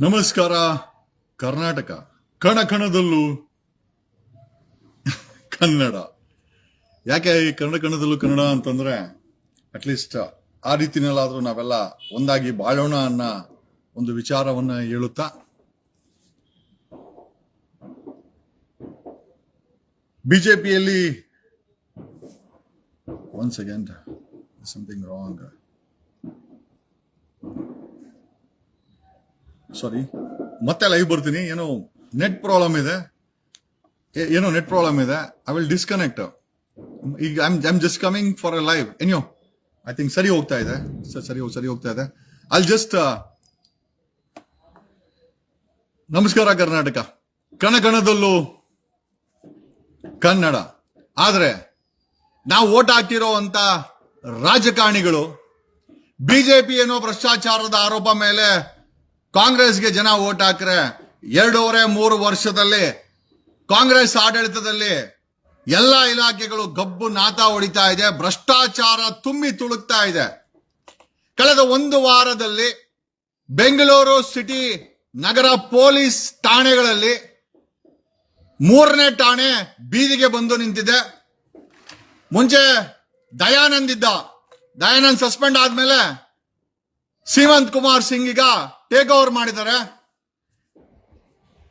ನಮಸ್ಕಾರ, ಕರ್ನಾಟಕ. ಕಣ ಕಣದಲ್ಲೂ ಕನ್ನಡ. ಯಾಕೆ ಈ ಕನ್ನಡ ಕಣದಲ್ಲೂ ಕನ್ನಡ ಅಂತಂದ್ರೆ ಅಟ್ಲೀಸ್ಟ್ ಆ ರೀತಿನಲ್ಲಾದ್ರೂ ನಾವೆಲ್ಲ ಒಂದಾಗಿ ಬಾಳೋಣ ಅನ್ನೋ ಒಂದು ವಿಚಾರವನ್ನ ಹೇಳುತ್ತಾ? ಬಿಜೆಪಿಯಲ್ಲಿ one second something wrong sorry ಮತ್ತೆ ಲೈವ್ ಬರ್ತೀನಿ. ಏನೋ ನೆಟ್ ಪ್ರಾಬ್ಲಮ್ ಇದೆ. ಏನೋ ನೆಟ್ ಪ್ರಾಬ್ಲಮ್ ಇದೆ. ಐ ವಿಲ್ ಡಿಸ್ಕನೆಕ್ಟ್ ಈಗ I'm I'm just coming for a live ಎನ್ಯೋ I think ಸರಿ ಹೋಗ್ತಾ ಇದೆ. ಸರಿ ಸರಿ ಹೋಗ್ತಾ ಇದೆ. ಅಲ್ಲಿ ಜಸ್ಟ್ ನಮಸ್ಕಾರ ಕರ್ನಾಟಕ. ಕಣ ಕಣದಲ್ಲೂ ಕನ್ನಡ. ಆದರೆ ನಾವು ಓಟ್ ಹಾಕಿರೋ ಅಂತ ರಾಜಕಾರಣಿಗಳು, ಬಿಜೆಪಿ ಏನೋ ಭ್ರಷ್ಟಾಚಾರದ ಆರೋಪ ಮೇಲೆ ಕಾಂಗ್ರೆಸ್ಗೆ ಜನ ಓಟ್ ಹಾಕ್ರೆ ಎರಡೂವರೆ, ಮೂರು ವರ್ಷದಲ್ಲಿ ಕಾಂಗ್ರೆಸ್ ಆಡಳಿತದಲ್ಲಿ ಎಲ್ಲ ಇಲಾಖೆಗಳು ಗಬ್ಬು ನಾತ ಹೊಡಿತಾ ಇದೆ, ಭ್ರಷ್ಟಾಚಾರ ತುಂಬಿ ತುಳುಕ್ತಾ ಇದೆ. ಕಳೆದ ಒಂದು ವಾರದಲ್ಲಿ ಬೆಂಗಳೂರು ಸಿಟಿ ನಗರ ಪೊಲೀಸ್ ಠಾಣೆಗಳಲ್ಲಿ ಮೂರನೇ ಠಾಣೆ ಬೀದಿಗೆ ಬಂದು ನಿಂತಿದೆ. ಮುಂಚೆ ದಯಾನಂದ್ ಇದ್ದ. ದಯಾನಂದ್ ಸಸ್ಪೆಂಡ್ ಆದ್ಮೇಲೆ ಸೀಮಂತ್ ಕುಮಾರ್ ಸಿಂಗ್ ಈಗ ಟೇಕ್ ಓವರ್ ಮಾಡಿದ್ದಾರೆ.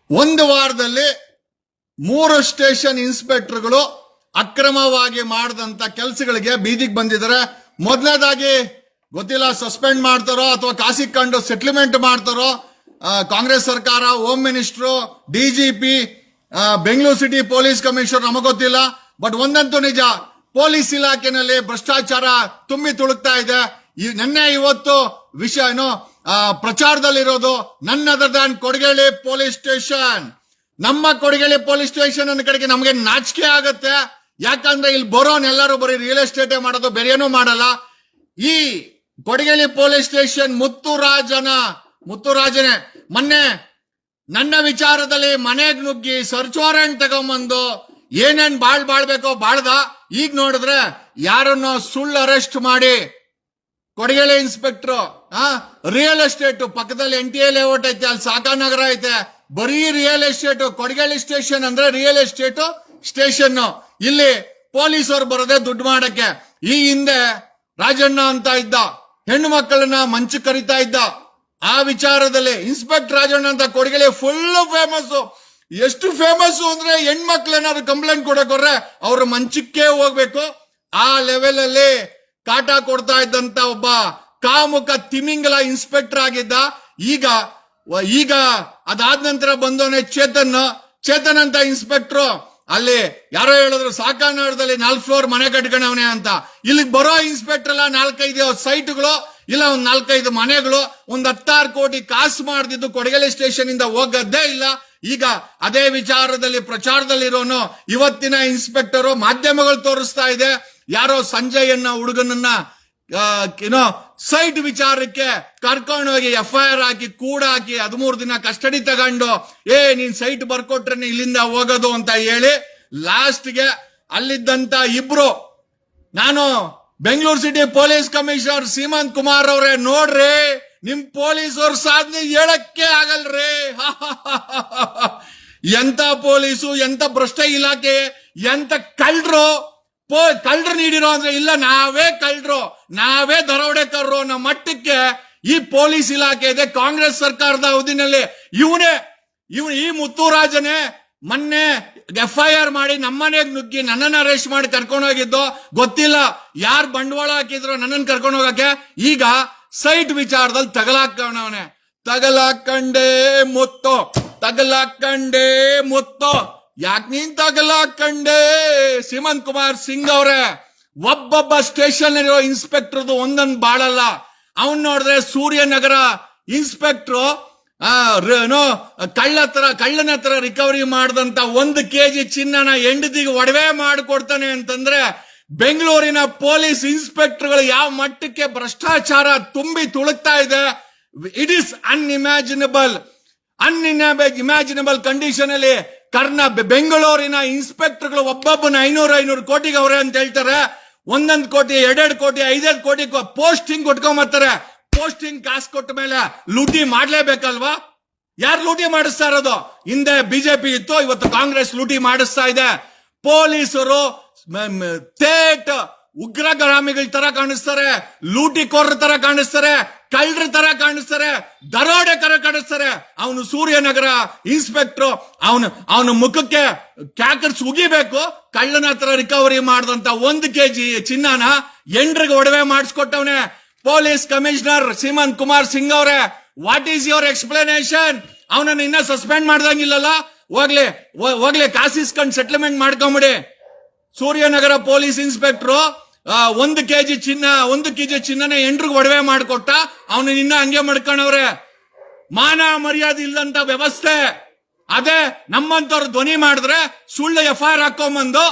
ಒಂದು ವಾರದಲ್ಲಿ ಮೂರು ಸ್ಟೇಷನ್ ಇನ್ಸ್ಪೆಕ್ಟರ್ಗಳು ಅಕ್ರಮವಾಗಿ ಮಾಡಿದಂತ ಕೆಲಸಗಳಿಗೆ ಬೀದಿಗೆ ಬಂದಿದ್ದಾರೆ. ಮೊದಲನೇದಾಗಿ ಗೊತ್ತಿಲ್ಲ ಸಸ್ಪೆಂಡ್ ಮಾಡ್ತಾರೋ ಅಥವಾ ಕಾಸಿಕೊಂಡು ಸೆಟ್ಲ್ಮೆಂಟ್ ಮಾಡ್ತಾರೋ ಕಾಂಗ್ರೆಸ್ ಸರ್ಕಾರ, home minister DGP Bengaluru city police commissioner ನಮಗೆ ಗೊತ್ತಿಲ್ಲ. ಬಟ್ ಒಂದಂತೂ ನಿಜ, ಪೊಲೀಸ್ ಇಲಾಖೆನಲ್ಲಿ ಭ್ರಷ್ಟಾಚಾರ ತುಂಬಿ ತುಳುಕ್ತಾ ಇದೆ. ನಿನ್ನೆ ಇವತ್ತು ವಿಷಯ ಆ, ಪ್ರಚಾರದಲ್ಲಿರೋದು ನನ್ನ other than Kodageli police station. ನಮ್ಮ ಕೊಡಗೇಳಿ ಪೊಲೀಸ್ ಸ್ಟೇಷನ್ ಅನ್ನ ಕಡೆಗೆ ನಮಗೆ ನಾಚಿಕೆ ಆಗುತ್ತೆ. ಯಾಕಂದ್ರೆ ಇಲ್ಲಿ ಬರೋನ್ ಎಲ್ಲರೂ ಬರೀ ರಿಯಲ್ ಎಸ್ಟೇಟೇ ಮಾಡೋದು ಬೇರೆನೂ ಮಾಡಲ್ಲ. ಈ ಕೊಡಗೇಳಿ ಪೊಲೀಸ್ ಸ್ಟೇಷನ್ ಮುತ್ತುರಾಜನ ಮುತ್ತುರಾಜನೇ ಮೊನ್ನೆ ನನ್ನ ವಿಚಾರದಲ್ಲಿ ಮನೆಗ್ ನುಗ್ಗಿ ಸರ್ಚ್ ವಾರೆಂಟ್ ತಗೊಂಬಂದು ಏನೇನ್ ಬಾಳ್ ಬಾಳ್ಬೇಕೋ ಬಾಳ್ದ. ಈಗ ನೋಡಿದ್ರೆ ಯಾರನ್ನೋ ಸುಳ್ಳು ಅರೆಸ್ಟ್ ಮಾಡಿ ಕೊಡಗೇಳಿ ಇನ್ಸ್ಪೆಕ್ಟರ್ ಆ? ರಿಯಲ್ ಎಸ್ಟೇಟ್ ಪಕ್ಕದಲ್ಲಿ ಎನ್ ಟಿ ಎ ಲೇಔಟ್ ಐತೆ, ಅಲ್ಲಿ ಸಾಕಾನಗರ ಐತೆ. ಬರೀ ರಿಯಲ್ ಎಸ್ಟೇಟ್ ಕೊಡಗೇಳಿ ಸ್ಟೇಷನ್ ಅಂದ್ರೆ ರಿಯಲ್ ಎಸ್ಟೇಟ್ ಸ್ಟೇಷನ್ ಇಲ್ಲಿ ಪೊಲೀಸರು ಬರೋದೆ ದುಡ್ಡು ಮಾಡಕ್ಕೆ. ಈ ಹಿಂದೆ ರಾಜಣ್ಣ ಅಂತ ಇದ್ದ, ಹೆಣ್ಣು ಮಕ್ಕಳನ್ನ ಮಂಚ ಕರಿತಾ ಇದ್ದ. ಆ ವಿಚಾರದಲ್ಲಿ ಇನ್ಸ್ಪೆಕ್ಟರ್ ರಾಜಣ್ಣ ಅಂತ ಕೊಡಗೇಳಿ ಫುಲ್ ಫೇಮಸ್ ಎಷ್ಟು ಫೇಮಸ್ ಅಂದ್ರೆ ಹೆಣ್ಮಕ್ಳೇನಾದ್ರು ಕಂಪ್ಲೇಂಟ್ ಕೊಡಕ್ ಅವ್ರ ಮಂಚಕ್ಕೆ ಹೋಗ್ಬೇಕು. ಆ ಲೆವೆಲ್ ಅಲ್ಲಿ ಕಾಟ ಕೊಡ್ತಾ ಇದ್ದಂತ ಒಬ್ಬ ಕಾಮುಕ ತಿಮಿಂಗಲ ಇನ್ಸ್ಪೆಕ್ಟರ್ ಆಗಿದ್ದ, ಈಗ ಈಗ ಅದಾದ ನಂತರ ಬಂದವನೇ ಚೇತನ್ ಚೇತನ್ ಅಂತ ಇನ್ಸ್ಪೆಕ್ಟರ್ ಅಲ್ಲಿ ಯಾರೋ ಹೇಳಿದ್ರು ಸಾಕಾನಾಡದಲ್ಲಿ ನಾಲ್ಕು ಫ್ಲೋರ್ ಮನೆ ಕಟ್ಕೊಂಡವನೇ ಅಂತ. ಇಲ್ಲಿಗೆ ಬರೋ ಇನ್ಸ್ಪೆಕ್ಟರ್ ಎಲ್ಲ ನಾಲ್ಕೈದು ಸೈಟ್ಗಳು ಇಲ್ಲ ಒಂದ್ ನಾಲ್ಕೈದು ಮನೆಗಳು, ಒಂದ್ ಹತ್ತಾರು ಕೋಟಿ ಕಾಸು ಮಾಡ್ದಿದ್ದು ಕೊಡಗಲಿ ಸ್ಟೇಷನ್ ಇಂದ ಹೋಗದ್ದೇ ಇಲ್ಲ. ಈಗ ಅದೇ ವಿಚಾರದಲ್ಲಿ, ಪ್ರಚಾರದಲ್ಲಿರೋನು ಇವತ್ತಿನ ಇನ್ಸ್ಪೆಕ್ಟರ್ ಮಾಧ್ಯಮಗಳು ತೋರಿಸ್ತಾ ಇದೆ. ಯಾರೋ ಸಂಜಯ್ ಅನ್ನೋ ಹುಡುಗನನ್ನ ಏನೋ ಸೈಟ್ ವಿಚಾರಕ್ಕೆ ಕರ್ಕೊಂಡು ಹೋಗಿ ಎಫ್ ಐ ಆರ್ ಹಾಕಿ, ಕೂಡ ಹಾಕಿ ಹದಿಮೂರು ದಿನ ಕಸ್ಟಡಿ ತಗೊಂಡು, ಏ, ನೀನ್ ಸೈಟ್ ಬರ್ಕೊಟ್ರೆ ಇಲ್ಲಿಂದ ಹೋಗೋದು ಅಂತ ಹೇಳಿ ಲಾಸ್ಟ್ಗೆ ಅಲ್ಲಿದ್ದಂತ ಇಬ್ರು. ನಾನು Bengaluru city police commissioner Seemant Kumar ಅವರೇ, ನೋಡ್ರಿ, ನಿಮ್ ಪೊಲೀಸವ್ರ ಸಾಧನೆ ಹೇಳಕ್ಕೆ ಆಗಲ್ರಿ. ಎಂತ ಪೊಲೀಸು, ಎಂತ ಭ್ರಷ್ಟ ಇಲಾಖೆ, ಎಂತ ಕಳ್ರು ಪೋ, ಕಳ್ಳರು ನೀಡಿರೋ ಅಂದ್ರೆ ಇಲ್ಲ, ನಾವೇ ಕಳ್ಳರು, ನಾವೇ ದರೋಡೆಕರ್ರು ಅನ್ನೋ ಮಟ್ಟಕ್ಕೆ ಈ ಪೊಲೀಸ್ ಇಲಾಖೆ ಇದೆ. ಕಾಂಗ್ರೆಸ್ ಸರ್ಕಾರದ ಅವಧಿನಲ್ಲಿ ಇವನೇ ಇವನು ಈ ಮುತ್ತುರಾಜನೇ ಮೊನ್ನೆ ಎಫ್ ಐ ಆರ್ ಮಾಡಿ ನಮ್ಮನೆಗ್ ನುಗ್ಗಿ ನನ್ನನ್ನು ಅರೆಸ್ಟ್ ಮಾಡಿ ಕರ್ಕೊಂಡೋಗಿದ್ದು ಗೊತ್ತಿಲ್ಲ ಯಾರು ಬಂಡವಾಳ ಹಾಕಿದ್ರು ನನ್ನನ್ನು ಕರ್ಕೊಂಡು ಹೋಗಕ್ಕೆ. ಈಗ ಸೈಟ್ ವಿಚಾರದಲ್ಲಿ ತಗಲಾಕವನವನೆ ತಗಲಾಕಂಡೇ ಮುತ್ತು ತಗಲಾಕಂಡೇ ಮುತ್ತು. ಯಾಕೆ ನಿಂತಾಗಲ್ಲ ಕಂಡೆ? ಸಿಮಂತ್ ಕುಮಾರ್ ಸಿಂಗ್ ಅವರೇ, ಒಬ್ಬೊಬ್ಬ ಸ್ಟೇಷನ್ ಇರೋ ಇನ್ಸ್ಪೆಕ್ಟರ್ದು ಒಂದೊಂದು ಬಾಳಲ್ಲ. ಅವನ್ ನೋಡಿದ್ರೆ ಸೂರ್ಯನಗರ ಇನ್ಸ್ಪೆಕ್ಟ್ರು ಏನೋ, ಕಳ್ಳ ಹತ್ರ, ಕಳ್ಳನ ಹತ್ರ ರಿಕವರಿ ಮಾಡಿದಂತ ಒಂದು ಕೆಜಿ ಚಿನ್ನನ ಹೆಂಡತಿಗೆ ಒಡವೆ ಮಾಡಿಕೊಡ್ತಾನೆ ಅಂತಂದ್ರೆ ಬೆಂಗಳೂರಿನ ಪೊಲೀಸ್ ಇನ್ಸ್ಪೆಕ್ಟರ್ಗಳು ಯಾವ ಮಟ್ಟಕ್ಕೆ ಭ್ರಷ್ಟಾಚಾರ ತುಂಬಿ ತುಳುಕ್ತಾ ಇದೆ it is unimaginable unimaginable condition ಅಲ್ಲಿ ಕರ್ನಾ ಬೆಂಗಳೂರಿನ ಇನ್ಸ್ಪೆಕ್ಟರ್ಗಳು ಒಬ್ಬೊಬ್ಬನ ಐನೂರು ಐನೂರು ಕೋಟಿಗೆ ಅವರೇ ಅಂತ ಹೇಳ್ತಾರೆ. ಒಂದೊಂದು ಕೋಟಿ, ಎರಡೆರಡು ಕೋಟಿ ಐದೈದು ಕೋಟಿ ಪೋಸ್ಟಿಂಗ್ ಕೊಟ್ಕೊಂಬರ್ತಾರೆ ಪೋಸ್ಟಿಂಗ್ ಕಾಸು ಕೊಟ್ಟ ಮೇಲೆ ಲೂಟಿ ಮಾಡ್ಲೇಬೇಕಲ್ವಾ? ಯಾರು ಲೂಟಿ ಮಾಡಿಸ್ತಾ ಇರೋದು? ಹಿಂದೆ ಬಿಜೆಪಿ ಇತ್ತು, ಇವತ್ತು ಕಾಂಗ್ರೆಸ್ ಲೂಟಿ ಮಾಡಿಸ್ತಾ ಇದೆ. ಪೊಲೀಸರು ಥೇಟ್ ಉಗ್ರಗಾಮಿಗಳ ತರ ಕಾಣಿಸ್ತಾರೆ ಲೂಟಿಕೋರ್ರ ತರ ಕಾಣಿಸ್ತಾರೆ. ಕಳ್ಳರ ತರ ಕಾಣಿಸ್ತಾರೆ ದರೋಡೆಕರ ಕಾಣಿಸ್ತಾರೆ. ಅವನು ಸೂರ್ಯನಗರ ಇನ್ಸ್ಪೆಕ್ಟರ್ ಅವನು, ಅವನ ಮುಖಕ್ಕೆ ಕ್ಯಾಕರ್ಸ್ ಉಗಿಬೇಕು, ಕಳ್ಳನ ಹತ್ರ ರಿಕವರಿ ಮಾಡಿದಂತ ಒಂದು ಕೆಜಿ ಚಿನ್ನನ ಎಂಡ್ರಿಗೆ ಒಡವೆ ಮಾಡಿಸ್ಕೊಟ್ಟವನೆ. ಪೊಲೀಸ್ ಕಮಿಷನರ್ ಸೀಮಂತ್ ಕುಮಾರ್ ಸಿಂಗ್ ಅವರೇ ವಾಟ್ ಈಸ್ ಯುವರ್ ಎಕ್ಸ್ಪ್ಲನೇಷನ್ ಅವನನ್ನ ಇನ್ನ ಸಸ್ಪೆಂಡ್ ಮಾಡ್ದಂಗಿಲ್ಲಲ್ಲ? ಹೋಗ್ಲಿ ಹೋಗ್ಲಿ, ಕಾಸಿಸ್ಕೊಂಡ್ ಸೆಟ್ಲ್ಮೆಂಟ್ ಮಾಡ್ಕೊಂಬಿಡಿ. ಸೂರ್ಯನಗರ ಪೊಲೀಸ್ ಇನ್ಸ್ಪೆಕ್ಟ್ರು ಒಂದು ಕೆಜಿ ಚಿನ್ನ, ಒಂದು ಕೆಜಿ ಚಿನ್ನನ ಎಂಟ್ರಿಗೆ ಒಡವೆ ಮಾಡಿಕೊಟ್ಟ, ಅವನು ನಿನ್ನ ಹಂಗೆ ಮಾಡ್ಕೊಂಡವ್ರೆ ಮಾನ ಮರ್ಯಾದೆ ಇಲ್ಲಂತ ವ್ಯವಸ್ಥೆ. ಅದೇ ನಮ್ಮಂತವ್ರು ಧ್ವನಿ ಮಾಡಿದ್ರೆ ಸುಳ್ಳು ಎಫ್ ಐ ಆರ್ ಹಾಕೊಂಬಂದು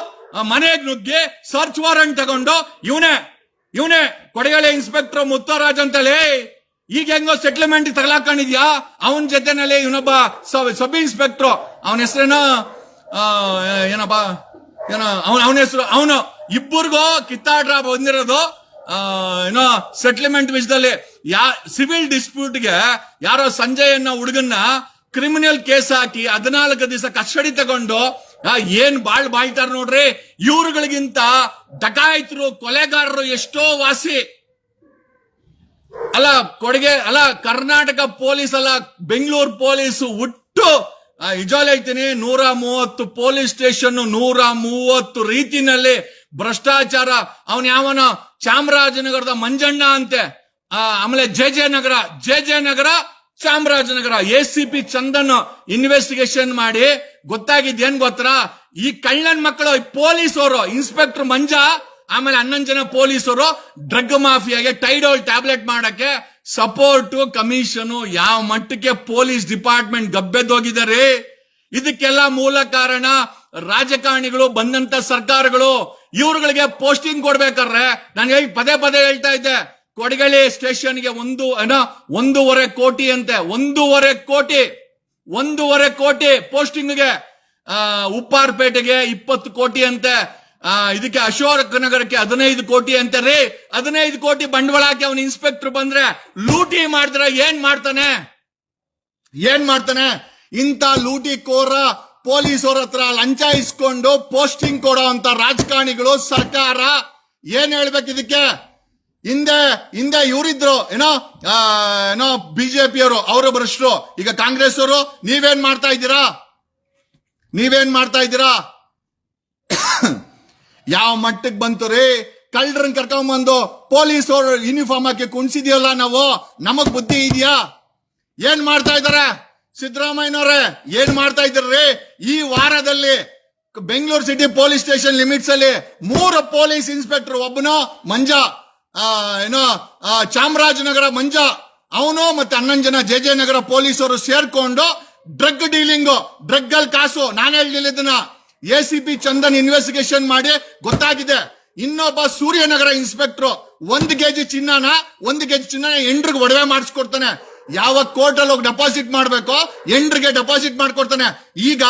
ಮನೆಗೆ ನುಗ್ಗಿ ಸರ್ಚ್ ವಾರೆಂಟ್ ತಗೊಂಡು, ಇವನೇ ಇವನೇ ಕೊಡಗಳೆ ಇನ್ಸ್ಪೆಕ್ಟರ್ ಮುತ್ತರಾಜ್ ಅಂತಲೇ ಈಗ ಹೆಂಗೋ ಸೆಟ್ಲ್ಮೆಂಟ್ ತಗಲಾಕೊಂಡಿದ್ಯಾ ಅವನ ಜೊತೆನಲ್ಲಿ ಇವನೊಬ್ಬ ಸಬ್ ಇನ್ಸ್ಪೆಕ್ಟರ್, ಅವನ ಹೆಸರೇನೋ ಏನಪ್ಪ, ಏನೋ, ಅವನ ಅವನ ಹೆಸರು, ಅವನು ಇಬ್ಬರಿಗೂ ಕಿತ್ತಾಡ್ರ ಬಂದಿರೋದು ಏನೋ ಸೆಟ್ಲ್ಮೆಂಟ್ ವಿಷಯದಲ್ಲಿ ಯಾ ಸಿವಿಲ್ ಡಿಸ್ಪ್ಯೂಟ್ಗೆ ಯಾರೋ ಸಂಜಯ್ ಅನ್ನೋ ಹುಡುಗನ್ನ ಕ್ರಿಮಿನಲ್ ಕೇಸ್ ಹಾಕಿ ಹದಿನಾಲ್ಕು ದಿವಸ ಕಸ್ಟಡಿ ತಗೊಂಡು ಏನ್ ಬಾಳ್ ಬಾಳ್ತಾರ ನೋಡ್ರಿ, ಇವ್ರುಗಳಿಗಿಂತ ಡಕಾಯಿತರು, ಕೊಲೆಗಾರರು ಎಷ್ಟೋ ವಾಸಿ. ಅಲ್ಲ, ಕೊಡುಗೆ, ಅಲ್ಲ, ಕರ್ನಾಟಕ ಪೊಲೀಸ್, ಅಲ್ಲ, ಬೆಂಗಳೂರು ಪೊಲೀಸ್ ಉಟ್ಟು ಇಜಾಲ್ ಹೇಳ್ತೀನಿ, ನೂರ ಮೂವತ್ತು ಪೊಲೀಸ್ ಸ್ಟೇಷನ್, ನೂರ ಮೂವತ್ತು ರೀತಿನಲ್ಲಿ ಭ್ರಷ್ಟಾಚಾರ, ಅವನ್ ಯಾವನ ಚಾಮರಾಜನಗರದ ಮಂಜಣ್ಣ ಅಂತೆ. ಆಮೇಲೆ J J Nagar, J J Nagar, Chamarajanagar, A C P Chandan investigation ಮಾಡಿ, ಗೊತ್ತಾಗಿದ್ದೇನ್ ಗೊತ್ತಾ? ಈ ಕಳ್ಳನ್ ಮಕ್ಕಳು ಪೊಲೀಸ್ ಅವರು ಇನ್ಸ್ಪೆಕ್ಟರ್ ಮಂಜ, ಆಮೇಲೆ ಹನ್ನೊಂದು ಜನ ಪೊಲೀಸರು ಡ್ರಗ್ ಮಾಫಿಯಾಗೆ ಟೈಡೋಲ್ ಟ್ಯಾಬ್ಲೆಟ್ ಮಾಡಕ್ಕೆ ಸಪೋರ್ಟ್ ಕಮಿಷನ್ ಯಾವ ಮಟ್ಟಕ್ಕೆ ಪೊಲೀಸ್ ಡಿಪಾರ್ಟ್ಮೆಂಟ್ ಗಬ್ಬೆದ್ದೋಗಿದ್ದಾರೆ ಇದಕ್ಕೆಲ್ಲ ಮೂಲ ಕಾರಣ ರಾಜಕಾರಣಿಗಳು, ಬಂದಂತ ಸರ್ಕಾರಗಳು. ಇವ್ರುಗಳಿಗೆ ಪೋಸ್ಟಿಂಗ್ ಕೊಡ್ಬೇಕಾದ್ರೆ ನನಗೆ ಪದೇ ಪದೇ ಹೇಳ್ತಾ ಇದ್ದೆ. ಕೊಡಗಳಿ ಸ್ಟೇಷನ್ಗೆ ಒಂದು, ಏನೋ, ಒಂದೂವರೆ ಕೋಟಿ ಅಂತೆ. ಒಂದೂವರೆ ಕೋಟಿ ಒಂದೂವರೆ ಕೋಟಿ ಪೋಸ್ಟಿಂಗ್ಗೆ ಉಪ್ಪಾರ್ಪೇಟೆಗೆ ಇಪ್ಪತ್ತು ಕೋಟಿ ಅಂತೆ. ಇದಕ್ಕೆ ಅಶೋಕ ನಗರಕ್ಕೆ ಹದಿನೈದು ಕೋಟಿ ಅಂತೆ. ರೀ, ಹದಿನೈದು ಕೋಟಿ ಬಂಡವಾಳ ಹಾಕಿ ಅವನ ಇನ್ಸ್ಪೆಕ್ಟರ್ ಬಂದ್ರೆ ಲೂಟಿ ಮಾಡಿದ್ರೆ ಏನ್ ಮಾಡ್ತಾನೆ? ಏನ್ ಮಾಡ್ತಾನೆ? ಇಂಥ ಲೂಟಿ ಕೋರ ಪೊಲೀಸರ ಹತ್ರ ಲಂಚ ಇಸ್ಕೊಂಡು ಪೋಸ್ಟಿಂಗ್ ಕೊಡೋ ಅಂತ ರಾಜಕಾರಣಿಗಳು, ಸರ್ಕಾರ ಏನ್ ಹೇಳ್ಬೇಕು ಇದಕ್ಕೆ? ಹಿಂದೆ ಹಿಂದೆ ಇವರಿದ್ರು, ಏನೋ ಏನೋ ಬಿಜೆಪಿಯವರು ಅವರು ಭ್ರಷ್ಟರು ಈಗ ಕಾಂಗ್ರೆಸ್ ಅವರು ನೀವೇನ್ ಮಾಡ್ತಾ ಇದ್ದೀರಾ? ನೀವೇನ್ ಮಾಡ್ತಾ ಇದ್ದೀರಾ? ಯಾವ ಮಟ್ಟಕ್ಕೆ ಬಂತು ರೀ? ಕಳ್ಳರನ್ನ ಕರ್ಕೊಂಬಂದು ಪೊಲೀಸ್ ಅವರು ಯೂನಿಫಾರ್ಮ್ ಹಾಕಿ ಕುಣಿಸಿದ್ಯಲ್ಲ ನಾವು? ನಮಗ್ ಬುದ್ಧಿ ಇದೆಯಾ? ಏನ್ ಮಾಡ್ತಾ ಇದಾರೆ ಸಿದ್ದರಾಮಯ್ಯನವ್ರೆ, ಏನ್ ಮಾಡ್ತಾ ಇದ್ರಿ ಈ ವಾರದಲ್ಲಿ Bengaluru city police station limits ಅಲ್ಲಿ ಮೂರು ಪೊಲೀಸ್ ಇನ್ಸ್ಪೆಕ್ಟರ್, ಒಬ್ಬನು ಮಂಜ ಏನೋ ಚಾಮರಾಜನಗರ ಮಂಜ, ಅವನು ಮತ್ತೆ ಹನ್ನೊಂದು ಜನ ಜೆ ಜೆ ನಗರ ಪೊಲೀಸರು ಸೇರ್ಕೊಂಡು ಡ್ರಗ್ ಡೀಲಿಂಗ್ ಡ್ರಗ್ ಅಲ್ಲಿ ಕಾಸು, ನಾನು ಹೇಳಿಲ್ಲ A C P Chandan investigation ಮಾಡಿ ಗೊತ್ತಾಗಿದೆ. ಇನ್ನೊಬ್ಬ ಸೂರ್ಯನಗರ ಇನ್ಸ್ಪೆಕ್ಟರ್, ಒಂದು ಕೆಜಿ ಚಿನ್ನನ, ಒಂದು ಕೆಜಿ ಚಿನ್ನ ಎಂಡ್ರಿಗೆ ಒಡವೆ ಮಾಡಿಸ್ಕೊಡ್ತಾನೆ. ಯಾವ ಕೋರ್ಟ್ ಅಲ್ಲಿ ಹೋಗಿ ಡೆಪಾಸಿಟ್ ಮಾಡ್ಬೇಕೋ ಎಂಡ್ರಿಗೆ ಡೆಪಾಸಿಟ್ ಮಾಡ್ಕೊಡ್ತಾನೆ. ಈಗ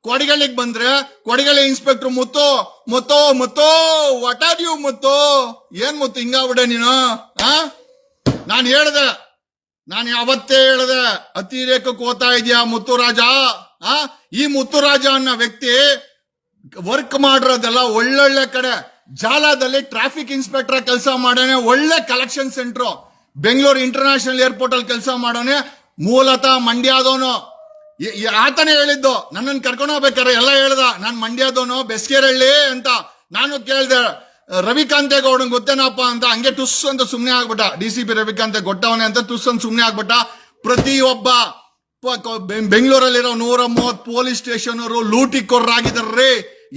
ಕೊಡಗಲಿಗೆ ಬಂದ್ರೆ ಕೊಡಗಲಿ ಇನ್ಸ್ಪೆಕ್ಟರ್, ಮುತ್ತು, ಮುತ್ತೋ ಮುತ್ತೋ ಆರ್ ಯು ಮುತ್ತು? ಏನ್ ಮುತ್ತು? ಹಿಂಗಾಗ್ಬಿಡೆ ನೀನು? ನಾನು ಹೇಳ್ದೆ, ನಾನು ಯಾವತ್ತೇ ಹೇಳ್ದೆ ಅತಿರೇಕಕ್ಕೆ ಇದೆಯಾ ಮುತ್ತುರಾಜ ಆ? ಈ ಮುತ್ತುರಾಜ ಅನ್ನೋ ವ್ಯಕ್ತಿ ವರ್ಕ್ ಮಾಡಿರೋದೆಲ್ಲ ಒಳ್ಳೊಳ್ಳೆ ಕಡೆ. ಜಾಲದಲ್ಲಿ ಟ್ರಾಫಿಕ್ ಇನ್ಸ್ಪೆಕ್ಟರ್ ಕೆಲಸ ಮಾಡೋಣ ಒಳ್ಳೆ collection centre Bengaluru international airport ಅಲ್ಲಿ ಕೆಲಸ ಮಾಡೋನೆ, ಮೂಲತಃ ಮಂಡ್ಯದವನು ಆತನೇ ಹೇಳಿದ್ದು, ನನ್ನನ್ನು ಕರ್ಕೊಂಡು ಹೋಗ್ಬೇಕಾರೆ ಎಲ್ಲ ಹೇಳ್ದ, ನಾನು ಮಂಡ್ಯದವನು ಬೆಸ್ಕೇರಳ್ಳಿ ಅಂತ. ನಾನು ಕೇಳ್ದೆ ರವಿಕಾಂತೇಗೌಡನ್ ಗೊತ್ತೇನಪ್ಪ ಅಂತ, ಹಂಗೆ ಟುಸ್ ಅಂತ ಸುಮ್ಮನೆ ಆಗ್ಬಿಟ್ಟ. ಡಿ ಸಿ ಪಿ ರವಿಕಾಂತೆ ಗೊಟ್ಟವನೇ ಅಂತ ಟುಸ್ ಅಂತ ಸುಮ್ಮನೆ ಆಗ್ಬಿಟ್ಟ. ಪ್ರತಿಯೊಬ್ಬ ಬೆಂಗಳೂರಲ್ಲಿರೋ ನೂರ ಮೂವತ್ ಪೊಲೀಸ್ ಸ್ಟೇಷನ್ ಅವರು ಲೂಟಿಕೊರ್ರಾಗಿದಾರ್ರಿ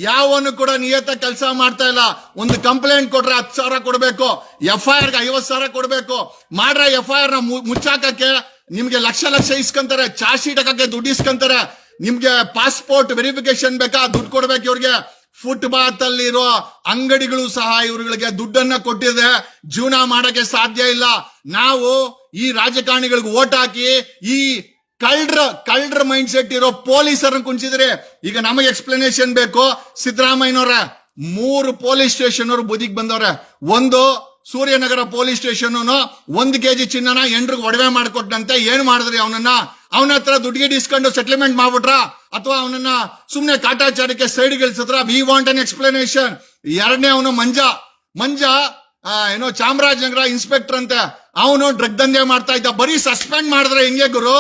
ಯಾವನು ಕೂಡ ನಿಯತ ಕೆಲಸ ಮಾಡ್ತಾ ಇಲ್ಲ. ಒಂದು ಕಂಪ್ಲೇಂಟ್ ಕೊಟ್ರೆ ಹತ್ತು ಸಾವಿರ ಕೊಡಬೇಕು ಎಫ್ ಐ ಆರ್ಗೆ ಐವತ್ತು ಸಾವಿರ ಕೊಡಬೇಕು. ಮಾಡ್ರೆ ಎಫ್ ಐ ಆರ್ನ ಮುಚ್ಚಾಕಕ್ಕೆ ನಿಮ್ಗೆ ಲಕ್ಷ ಲಕ್ಷ ಇಸ್ಕೊಂತಾರೆ, ಚಾರ್ಜ್ ಶೀಟ್ ಹಾಕಕ್ಕೆ ದುಡ್ಡು ಇಸ್ಕೊಂತಾರೆ. ನಿಮ್ಗೆ ಪಾಸ್ಪೋರ್ಟ್ ವೆರಿಫಿಕೇಶನ್ ಬೇಕಾ, ದುಡ್ಡು ಕೊಡ್ಬೇಕು ಇವ್ರಿಗೆ. ಫುಟ್ಪಾತ್ ಅಲ್ಲಿರೋ ಅಂಗಡಿಗಳು ಸಹ ಇವ್ರುಗಳಿಗೆ ದುಡ್ಡನ್ನ ಕೊಟ್ಟಿದೆ. ಜೀವನ ಮಾಡಕ್ಕೆ ಸಾಧ್ಯ ಇಲ್ಲ. ನಾವು ಈ ರಾಜಕಾರಣಿಗಳಿಗೆ ಓಟ್ ಹಾಕಿ ಈ ಕಳ್ರ ಕಳ್ರ ಮೈಂಡ್ ಸೆಟ್ ಇರೋ ಪೊಲೀಸರನ್ನು ಕುಂಚಿದ್ರೆ ಈಗ ನಮಗೆ ಎಕ್ಸ್ಪ್ಲನೇಷನ್ ಬೇಕು. ಸಿದ್ದರಾಮಯ್ಯನವರ ಮೂರು ಪೊಲೀಸ್ ಸ್ಟೇಷನ್ ಅವರು ಬುದಿಗೆ ಬಂದವ್ರೆ. ಒಂದು ಸೂರ್ಯನಗರ ಪೊಲೀಸ್ ಸ್ಟೇಷನ್ ಒಂದು ಕೆಜಿ ಚಿನ್ನನ ಎಂಡ್ರಿಗೆ ಒಡವೆ ಮಾಡಿಕೊಟ್ಟಂತೆ ಏನ್ ಮಾಡಿದ್ರಿ ಅವನನ್ನ? ಅವನ ಹತ್ರ ದುಡ್ಡಿಗೆ ಇಸ್ಕೊಂಡು ಸೆಟ್ಲ್ಮೆಂಟ್ ಮಾಡ್ಬಿಟ್ರ? ಅಥವಾ ಅವನನ್ನ ಸುಮ್ನೆ ಕಾಟಾಚಾರಕ್ಕೆ ಸೈಡ್ ಗಿಳಿಸಿದ್ರ ವಿ ವಾಂಟ್ ಅನ್ ಎಕ್ಸ್ಪ್ಲನೇಷನ್ ಎರಡನೇ ಅವನು ಮಂಜ. ಮಂಜ ಏನೋ ಚಾಮರಾಜನಗರ ಇನ್ಸ್ಪೆಕ್ಟರ್ ಅಂತೆ. ಅವನು ಡ್ರಗ್ ದಂಧೆ ಮಾಡ್ತಾ ಇದ್ದ. ಬರೀ ಸಸ್ಪೆಂಡ್ ಮಾಡಿದ್ರೆ ಹೆಂಗೆ ಗುರು?